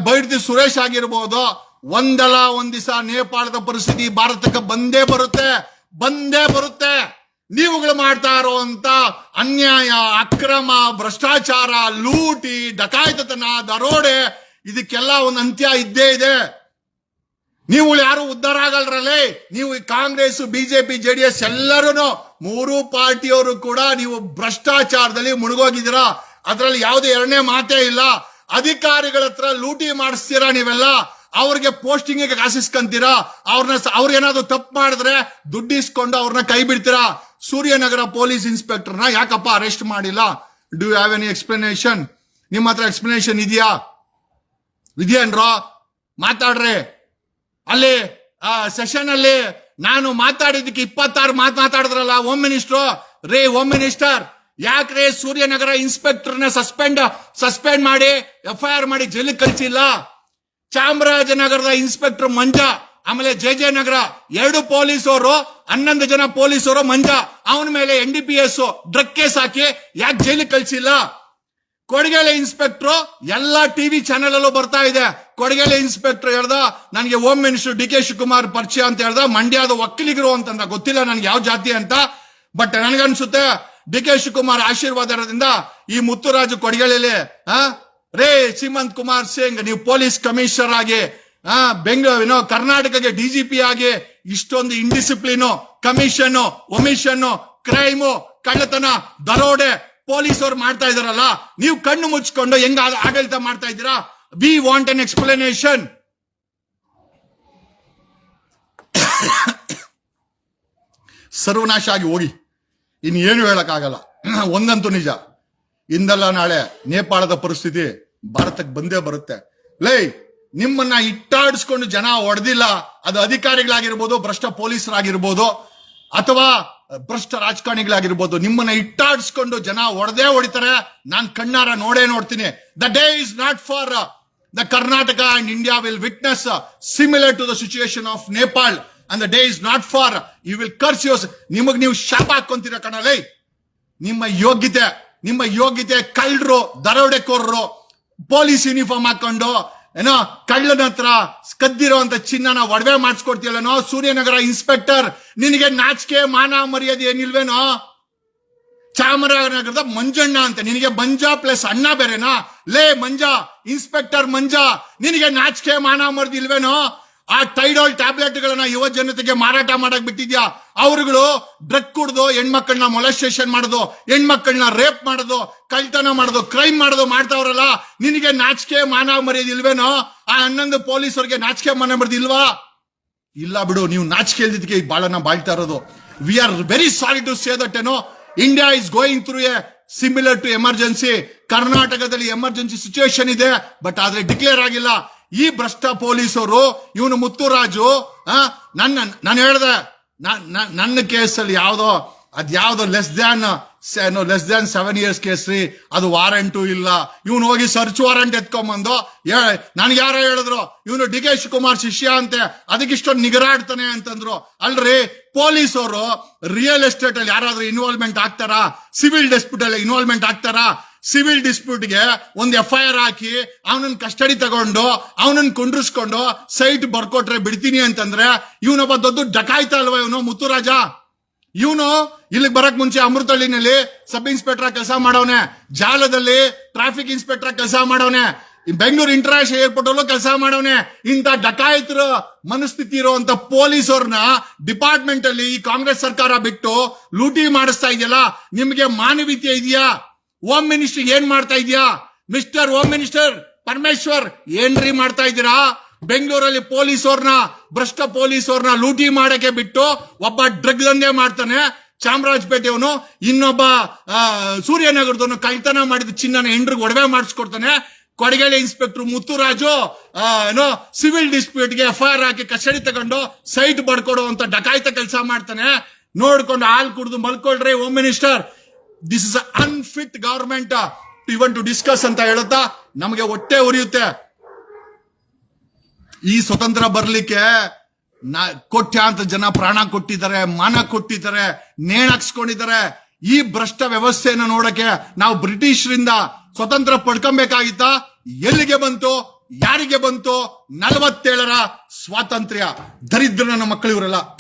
ಬೈಡ್ದಿ ಸುರೇಶ್ ಆಗಿರ್ಬೋದು. ಒಂದಲ್ಲ ಒಂದ್ ದಿವಸ ನೇಪಾಳದ ಪರಿಸ್ಥಿತಿ ಭಾರತಕ್ಕೆ ಬಂದೇ ಬರುತ್ತೆ ಬಂದೇ ಬರುತ್ತೆ. ನೀವುಗಳು ಮಾಡ್ತಾ ಇರುವಂತ ಅನ್ಯಾಯ, ಅಕ್ರಮ, ಭ್ರಷ್ಟಾಚಾರ, ಲೂಟಿ ಡಕಾಯಿತನ ದರೋಡೆ, ಇದಕ್ಕೆಲ್ಲ ಒಂದು ಅಂತ್ಯ ಇದ್ದೇ ಇದೆ. ನೀವು ಯಾರು ಉದ್ಧಾರ ಆಗಲ್ರಲ್ಲಿ? ನೀವು ಕಾಂಗ್ರೆಸ್, ಬಿಜೆಪಿ, ಜೆಡಿಎಸ್ ಎಲ್ಲರೂ ಮೂರು ಪಾರ್ಟಿಯವರು ಕೂಡ ನೀವು ಭ್ರಷ್ಟಾಚಾರದಲ್ಲಿ ಮುಳುಗೋಗಿದ್ದೀರಾ? ಅದರಲ್ಲಿ ಯಾವುದೇ ಎರಡನೇ ಮಾತೇ ಇಲ್ಲ. ಅಧಿಕಾರಿಗಳ ಹತ್ರ ಲೂಟಿ ಮಾಡಿಸ್ತೀರಾ ನೀವೆಲ್ಲ? ಅವ್ರಿಗೆ ಪೋಸ್ಟಿಂಗ್ ಕಾಸಿಸ್ಕಂತೀರಾ ಅವ್ರನ್ನ ಅವ್ರೇನಾದ್ರು ತಪ್ಪು ಮಾಡಿದ್ರೆ ದುಡ್ಡಿಸ್ಕೊಂಡು ಅವ್ರನ್ನ ಕೈ ಬಿಡ್ತೀರಾ? ಸೂರ್ಯನಗರ ಪೊಲೀಸ್ ಇನ್ಸ್ಪೆಕ್ಟರ್ನ ಯಾಕಪ್ಪ ಅರೆಸ್ಟ್ ಮಾಡಿಲ್ಲ? ಡೂ ಹ್ಯಾವ್ ಎನಿ ಎಕ್ಸ್ಪ್ಲನೇಷನ್ ನಿಮ್ಮ ಹತ್ರ ಎಕ್ಸ್ಪ್ಲನೇಷನ್ ಇದೆಯಾ? ಇದೆಯನ್ರೋ ಮಾತಾಡ್ರಿ. ಅಲ್ಲಿ, ಆ ಸೆಷನ್ ಅಲ್ಲಿ ನಾನು ಮಾತಾಡಿದ್ದಕ್ಕೆ ಇಪ್ಪತ್ತಾರು ಮಾತು ಮಾತಾಡಿದ್ರಲ್ಲ ಹೋಮ್ ಮಿನಿಸ್ಟ್ರು ರೇ ಹೋಮ್ ಮಿನಿಸ್ಟರ್ ಯಾಕ್ರೆ ಸೂರ್ಯನಗರ ಇನ್ಸ್ಪೆಕ್ಟರ್ನ ಸಸ್ಪೆಂಡ್ ಸಸ್ಪೆಂಡ್ ಮಾಡಿ ಎಫ್ ಐ ಆರ್ ಮಾಡಿ ಜೈಲಿಗೆ ಕಳಿಸಿಲ್ಲ? ಚಾಮರಾಜನಗರದ ಇನ್ಸ್ಪೆಕ್ಟರ್ ಮಂಜ, ಆಮೇಲೆ ಜೆ ಜೆ ನಗರ ಎರಡು ಪೊಲೀಸರು, ಹನ್ನೊಂದು ಜನ ಪೊಲೀಸರು ಮಂಜ, ಅವನ ಮೇಲೆ N D P S drug case ಹಾಕಿ ಯಾಕೆ ಜೈಲಿಗೆ ಕಳಿಸಿಲ್ಲ? ಕೊಡಗೇಲೆ ಇನ್ಸ್ಪೆಕ್ಟರ್ ಎಲ್ಲಾ ಟಿವಿ ಚಾನೆಲ್ ಅಲ್ಲೂ ಬರ್ತಾ ಇದೆ. ಕೊಡಗೇಲೆ ಇನ್ಸ್ಪೆಕ್ಟರ್ ಹೇಳ್ದ, ನನಗೆ home minister D K Shivakumar ಪರಿಚಯ ಅಂತ ಹೇಳ್ದ, ಮಂಡ್ಯದ ಒಕ್ಕಲಿಗರು ಅಂತಂದ. ಗೊತ್ತಿಲ್ಲ ನನ್ಗೆ ಯಾವ ಜಾತಿ ಅಂತ, ಬಟ್ ನನಗನ್ಸುತ್ತೆ ಡಿ ಕೆ ಶಿವಕುಮಾರ್ ಆಶೀರ್ವಾದದಿಂದ ಈ ಮುತ್ತುರಾಜು ಕೊಡಗಳಲ್ಲಿ ಆ? ರೇ ಸಿಮಂತ್ ಕುಮಾರ್ ಸಿಂಗ್, ನೀವು ಪೊಲೀಸ್ ಕಮಿಷನರ್ ಆಗಿ, ಆ ಬೆಂಗಳೂರಿನ ಕರ್ನಾಟಕಕ್ಕೆ ಪಿ ಆಗಿ ಇಷ್ಟೊಂದು ಇಂಡಿಸಿಪ್ಲಿನು ಕಮಿಷನ್ ಒಮಿಷನ್ ಕ್ರೈಮು ಕಳ್ಳತನ, ದರೋಡೆ ಪೊಲೀಸ್ ಅವ್ರು ಮಾಡ್ತಾ ಇದಾರಲ್ಲ, ನೀವು ಕಣ್ಣು ಮುಚ್ಕೊಂಡು ಹೆಂಗ ಆಡಳಿತ ಮಾಡ್ತಾ ಇದ್ದೀರಾ? ವಿ ವಾಂಟ್ ಅನ್ ಎಕ್ಸ್ಪ್ಲನೇಷನ್ ಸರ್ವನಾಶ ಆಗಿ ಹೋಗಿ. ಇನ್ನು ಏನು ಹೇಳಕ್ಕಾಗಲ್ಲ. ಒಂದಂತೂ ನಿಜ. ಇಂದಲ್ಲ ನಾಳೆ ನೇಪಾಳದ ಪರಿಸ್ಥಿತಿ ಭಾರತಕ್ಕೆ ಬಂದೇ ಬರುತ್ತೆ. ಲೈ, ನಿಮ್ಮನ್ನ ಇಟ್ಟಾಡಿಸ್ಕೊಂಡು ಜನ ಹೊಡೆದಿಲ್ಲ. ಅದು ಅಧಿಕಾರಿಗಳಾಗಿರ್ಬೋದು, ಭ್ರಷ್ಟ ಪೊಲೀಸರಾಗಿರ್ಬೋದು, ಅಥವಾ ಭ್ರಷ್ಟ ರಾಜಕಾರಣಿಗಳಾಗಿರ್ಬೋದು, ನಿಮ್ಮನ್ನ ಇಟ್ಟಾಡಿಸ್ಕೊಂಡು ಜನ ಹೊಡೆದೇ ಹೊಡಿತಾರೆ. ನಾನ್ ಕಣ್ಣಾರ ನೋಡೇ ನೋಡ್ತೀನಿ. The day is not far the Karnataka and India will witness similar to the situation of Nepal and the day is not far you will curse yours ನಿಮಗ್ ನೀವು ಶಾಪ ಹಾಕೊಂತೀರ ಕಣಲೈ ನಿಮ್ಮ ಯೋಗ್ಯತೆ ನಿಮ್ಮ ಯೋಗ್ಯತೆ ಕಳ್ಳರು, ದರೋಡೆಕೋರರು, ಪೊಲೀಸ್ ಯೂನಿಫಾರ್ಮ್ ಹಾಕೊಂಡು, ಏನೋ ಕಳ್ಳನ ಹತ್ರ ಕದ್ದಿರೋಂತ ಚಿನ್ನನ ಒಡವೆ ಮಾಡಿಸ್ಕೊಡ್ತೀಯಲ್ಲನೋ ಸೂರ್ಯನಗರ ಇನ್ಸ್ಪೆಕ್ಟರ್ ನಿನಗೆ ನಾಚಿಕೆ, ಮಾನ, ಮರ್ಯಾದೆ ಏನಿಲ್ವೇನೋ? ಚಾಮರಾಜನಗರದ ಮಂಜಣ್ಣ ಅಂತ, ನಿನಗೆ ಮಂಜ ಪ್ಲಸ್ ಅಣ್ಣ ಬೇರೆನಾ? ಲೇ ಮಂಜ ಇನ್ಸ್ಪೆಕ್ಟರ್ ಮಂಜ, ನಿನಗೆ ನಾಚಿಕೆ, ಮಾನ ಮರ್ದಿ ಇಲ್ವೇನೋ? ಆ ಟೈಡಾಲ್ ಟ್ಯಾಬ್ಲೆಟ್ ಗಳನ್ನ ಯುವ ಜನತೆಗೆ ಮಾರಾಟ ಮಾಡಕ್ ಬಿಟ್ಟಿದ್ಯಾ? ಅವ್ರುಗಳು ಡ್ರಗ್ ಕುಡ್ದು ಹೆಣ್ಮಕ್ಳನ್ನ ಮೊಲೆಸ್ಟೇಷನ್ ಮಾಡೋದು, ಹೆಣ್ಮಕ್ಳನ್ನ ರೇಪ್ ಮಾಡೋದು ಕಳ್ತನ ಮಾಡೋದು, ಕ್ರೈಮ್ ಮಾಡೋದು ಮಾಡ್ತಾವ್ರಲ್ಲ ನಿನಗೆ ನಾಚಿಕೆ, ಮಾನ ಮರ್ಯಾದೆ ಇಲ್ವೇನೋ? ಆ ಹನ್ನೊಂದು ಪೊಲೀಸರಿಗೆ ನಾಚಿಕೆ, ಮಾನ ಮರ್ಯಾದೆ ಇಲ್ವಾ? ಇಲ್ಲ ಬಿಡು, ನೀವು ನಾಚಿಕೆ ಇಲ್ದಿದ್ದಕ್ಕೆ ಈ ಬಾಳನ್ನ ಬಾಳ್ತಾ ಇರೋದು. We are very sorry to say that ಏನೋ India is going through a similar to emergency ಕರ್ನಾಟಕದಲ್ಲಿ ಎಮರ್ಜೆನ್ಸಿ ಸಿಚುವೇಶನ್ ಇದೆ ಬಟ್ ಆದ್ರೆ ಡಿಕ್ಲೇರ್ ಆಗಿಲ್ಲ. ಈ ಭ್ರಷ್ಟ ಪೊಲೀಸರು, ಇವನು ಮುತ್ತುರಾಜು ನನ್ನ, ನಾನು ಹೇಳ್ದೆ ನನ್ನ ಕೇಸಲ್ಲಿ ಯಾವ್ದೋ, ಅದ್ ಯಾವ್ದೋ less than less than seven years case ರೀ, ಅದು ವಾರಂಟು ಇಲ್ಲ. ಇವನು ಹೋಗಿ ಸರ್ಚ್ ವಾರಂಟ್ ಎತ್ಕೊಂಬಂದು ನನ್ಗೆ ಯಾರೋ ಹೇಳಿದ್ರು, ಇವನು ಡಿ ಕೆ ಶಿಷ್ಯ ಅಂತೆ, ಅದಕ್ಕೆ ಇಷ್ಟೊಂದು ನಿಗರಾಡ್ತಾನೆ ಅಂತಂದ್ರು. ಅಲ್ರಿ, ಪೊಲೀಸರು ರಿಯಲ್ ಎಸ್ಟೇಟ್ ಅಲ್ಲಿ ಯಾರಾದ್ರೂ ಇನ್ವಾಲ್ವ್ಮೆಂಟ್ ಆಗ್ತಾರಾ? ಸಿವಿಲ್ ಡಿಸ್ಪ್ಯೂಟ್ ಅಲ್ಲಿ ಇನ್ವಾಲ್ವ್ಮೆಂಟ್ ಆಗ್ತಾರಾ? ಸಿವಿಲ್ ಡಿಸ್ಪ್ಯೂಟ್ಗೆ ಒಂದು ಎಫ್ ಐ ಆರ್ ಹಾಕಿ ಅವನನ್ನ ಕಸ್ಟಡಿ ತಗೊಂಡು ಅವನನ್ನ ಕುಂಡ್ರಿಸ್ಕೊಂಡು ಸೈಟ್ ಬರ್ಕೊಟ್ರೆ ಬಿಡ್ತೀನಿ ಅಂತಂದ್ರೆ ಇವನೊಬ್ಬ ದೊಡ್ಡ ಡಕಾಯ್ತ ಅಲ್ವಾ ಇವನು, ಮುತ್ತುರಾಜ? ಇವನು ಇಲ್ಲಿಗೆ ಬರಕ್ ಮುಂಚೆ ಅಮೃತಹಳ್ಳಿನಲ್ಲಿ ಸಬ್ ಇನ್ಸ್ಪೆಕ್ಟರ್ ಕೆಲಸ ಮಾಡವನೆ, ಜಾಲದಲ್ಲಿ ಟ್ರಾಫಿಕ್ ಇನ್ಸ್ಪೆಕ್ಟರ್ ಕೆಲಸ ಮಾಡವನೆ ಬೆಂಗಳೂರು ಇಂಟರ್ನ್ಯಾಷನಲ್ ಏರ್ಪೋರ್ಟ್ ಅಲ್ಲೂ ಕೆಲಸ ಮಾಡವನೆ. ಇಂತ ಡಕಾಯಿತರ ಮನಸ್ಥಿತಿ ಇರುವಂತ ಪೊಲೀಸರನ್ನ ಡಿಪಾರ್ಟ್ಮೆಂಟ್ ಅಲ್ಲಿ ಈ ಕಾಂಗ್ರೆಸ್ ಸರ್ಕಾರ ಬಿಟ್ಟು ಲೂಟಿ ಮಾಡಿಸ್ತಾ ಇದೆಯಲ್ಲ, ನಿಮ್ಗೆ ಮಾನವೀಯತೆ ಇದೆಯಾ? ಹೋಮ್ ಮಿನಿಸ್ಟರ್ ಏನ್ ಮಾಡ್ತಾ ಇದೀಯಾ? ಮಿಸ್ಟರ್ ಹೋಮ್ ಮಿನಿಸ್ಟರ್ ಪರಮೇಶ್ವರ್, ಏನ್ರಿ ಮಾಡ್ತಾ ಇದ್ದೀರಾ? ಬೆಂಗಳೂರಲ್ಲಿ ಪೊಲೀಸ್ ಅವ್ರನ್ನ ಭ್ರಷ್ಟ ಪೊಲೀಸ್ ಅವ್ರನ್ನ ಲೂಟಿ ಮಾಡಕ್ಕೆ ಬಿಟ್ಟು ಒಬ್ಬ ಡ್ರಗ್ ದಂಧೆ ಮಾಡ್ತಾನೆ, ಚಾಮರಾಜಪೇಟೆಯವನು. ಇನ್ನೊಬ್ಬ ಸೂರ್ಯನಗರದವನು ಕಳ್ತನ ಮಾಡಿದ ಚಿನ್ನನ ಹೆಂಡ್ರಿಗೆ ಒಡವೆ ಮಾಡಿಸ್ಕೊಡ್ತಾನೆ. ಕೊಡಗೇಳಿ ಇನ್ಸ್ಪೆಕ್ಟರ್ ಮುತ್ತುರಾಜು ಏನೋ ಸಿವಿಲ್ ಡಿಸ್ಪ್ಯೂಟ್ಗೆ ಎಫ್ ಐ ಆರ್ ಹಾಕಿ ಕಸ್ಟಡಿ ತಗೊಂಡು ಸೈಟ್ ಬಡ್ಕೊಡುವಂತ ಡಕಾಯಿತ ಕೆಲಸ ಮಾಡ್ತಾನೆ. ನೋಡ್ಕೊಂಡು ಹಾಲ್ ಕುಡಿದು ಮಲ್ಕೊಳ್ರಿ home minister this is unfit government even to discuss ಅಂತ ಹೇಳುತ್ತಾ ನಮಗೆ ಹೊಟ್ಟೆ ಉರಿಯುತ್ತೆ. ಈ ಸ್ವತಂತ್ರ ಬರ್ಲಿಕ್ಕೆ ಅಂತ ಜನ ಪ್ರಾಣ ಕೊಟ್ಟಿದ್ದಾರೆ, ಮಾನ ಕೊಟ್ಟಿದ್ದಾರೆ ನೇಣಾಕ್ಸ್ಕೊಂಡಿದ್ದಾರೆ ಈ ಭ್ರಷ್ಟ ವ್ಯವಸ್ಥೆಯನ್ನು ನೋಡಕ್ಕೆ ನಾವು ಬ್ರಿಟಿಷರಿಂದ ಸ್ವತಂತ್ರ ಪಡ್ಕೊಬೇಕಾಗಿತ್ತ? ಎಲ್ಲಿಗೆ ಬಂತು? ಯಾರಿಗೆ ಬಂತು? ನಲವತ್ತೇಳರ ಸ್ವಾತಂತ್ರ್ಯ. ದರಿದ್ರ ನನ್ನ ಮಕ್ಕಳು ಇವರೆಲ್ಲ.